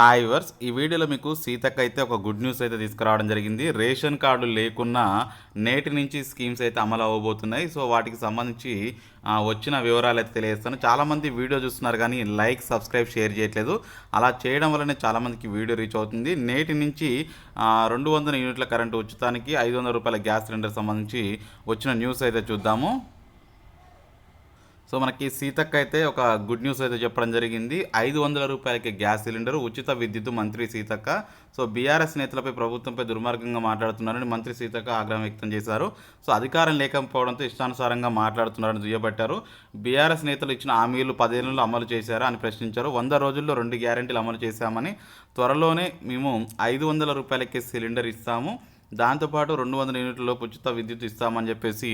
Hi verse ఈ వీడియోలో మీకు సీతక్క అయితే ఒక గుడ్ న్యూస్ అయితే తీసుకురావడం జరిగింది. రేషన్ కార్డు లేకున్నా నేటి నుంచి స్కీమ్స్ అయితే అమలు అవ్వబోతున్నాయి. సో వాటికి సంబంధించి వచ్చిన వివరాలు అయితే తెలియజేస్తాను. చాలామంది వీడియో చూస్తున్నారు కానీ లైక్ సబ్స్క్రైబ్ షేర్ చేయట్లేదు. అలా చేయడం వల్లనే చాలామందికి వీడియో రీచ్ అవుతుంది. నేటి నుంచి రెండు వందల యూనిట్ల కరెంటు ఉచితానికి ఐదు వందల రూపాయల గ్యాస్ సిలిండర్ సంబంధించి వచ్చిన న్యూస్ అయితే చూద్దాము. సో మనకి సీతక్క అయితే ఒక గుడ్ న్యూస్ అయితే చెప్పడం జరిగింది. ఐదు వందల రూపాయలకి గ్యాస్ సిలిండర్ ఉచిత విద్యుత్ మంత్రి సీతక్క. సో బీఆర్ఎస్ నేతలపై ప్రభుత్వంపై దుర్మార్గంగా మాట్లాడుతున్నారని మంత్రి సీతక్క ఆగ్రహం వ్యక్తం చేశారు. సో అధికారం లేకపోవడంతో ఇష్టానుసారంగా మాట్లాడుతున్నారని దుయ్యబట్టారు. బీఆర్ఎస్ నేతలు ఇచ్చిన హామీలు పదేళ్ళలో అమలు చేశారా అని ప్రశ్నించారు. వంద రోజుల్లో రెండు గ్యారెంటీలు అమలు చేశామని త్వరలోనే మేము ఐదు వందల రూపాయలకి సిలిండర్ ఇస్తాము. దాంతోపాటు రెండు వందల యూనిట్ల లోపు ఉచిత విద్యుత్ ఇస్తామని చెప్పేసి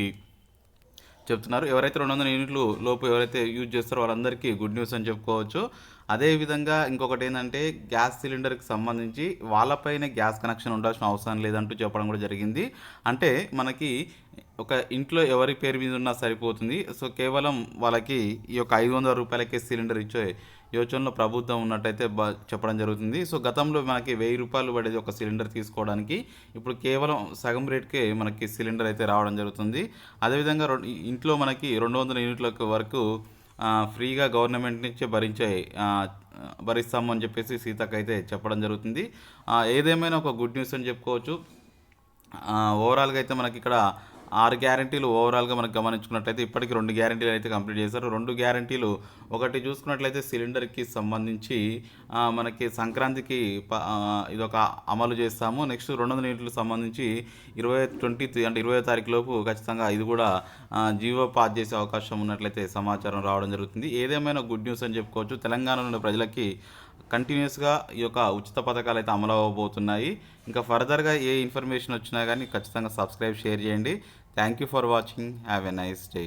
చెప్తున్నారు. ఎవరైతే రెండు వందల యూనిట్లు లోపు ఎవరైతే యూజ్ చేస్తారో వాళ్ళందరికీ గుడ్ న్యూస్ అని చెప్పుకోవచ్చు. అదేవిధంగా ఇంకొకటి ఏంటంటే గ్యాస్ సిలిండర్కి సంబంధించి వాళ్ళపైన గ్యాస్ కనెక్షన్ ఉండాల్సిన అవసరం లేదంటూ చెప్పడం కూడా జరిగింది. అంటే మనకి ఒక ఇంట్లో ఎవరి పేరు మీద ఉన్నా సరిపోతుంది. సో కేవలం వాళ్ళకి ఈ యొక్క ఐదు వందల రూపాయలకే సిలిండర్ ఇచ్చే యోచనలో ప్రభుత్వం ఉన్నట్టయితే బా చెప్పడం జరుగుతుంది. సో గతంలో మనకి వెయ్యి రూపాయలు పడేది ఒక సిలిండర్ తీసుకోవడానికి. ఇప్పుడు కేవలం సగం రేట్కే మనకి సిలిండర్ అయితే రావడం జరుగుతుంది. అదేవిధంగా రెండు ఇంట్లో మనకి రెండు వందల యూనిట్ల వరకు ఫ్రీగా గవర్నమెంట్ నుంచే భరించే భరిస్తాము అని చెప్పేసి సీతక్ అయితే చెప్పడం జరుగుతుంది. ఏదేమైనా ఒక గుడ్ న్యూస్ అని చెప్పుకోవచ్చు. ఓవరాల్గా అయితే మనకి ఇక్కడ ఆరు గ్యారంటీలు ఓవరాల్గా మనకు గమనించుకున్నట్లయితే ఇప్పటికి రెండు గ్యారంటీలు అయితే కంప్లీట్ చేశారు. రెండు గ్యారంటీలు ఒకటి చూసుకున్నట్లయితే సిలిండర్కి సంబంధించి మనకి సంక్రాంతికి ఇదొక అమలు చేస్తాము. నెక్స్ట్ రెండు వందల యూనిట్లకు సంబంధించి ఇరవై ట్వంటీ అంటే ఇరవై తారీఖు లోపు ఖచ్చితంగా ఇది కూడా జీవో పాస్ చేసే అవకాశం ఉన్నట్లయితే సమాచారం రావడం జరుగుతుంది. ఏదేమైనా గుడ్ న్యూస్ అని చెప్పుకోవచ్చు. తెలంగాణలోని ప్రజలకి కంటిన్యూస్గా ఈ యొక్క ఉచిత పథకాలు అయితే అమలు అవ్వబోతున్నాయి. ఇంకా ఫర్దర్గా ఏ ఇన్ఫర్మేషన్ వచ్చినా కానీ ఖచ్చితంగా సబ్స్క్రైబ్ షేర్ చేయండి. Thank you for watching have a nice day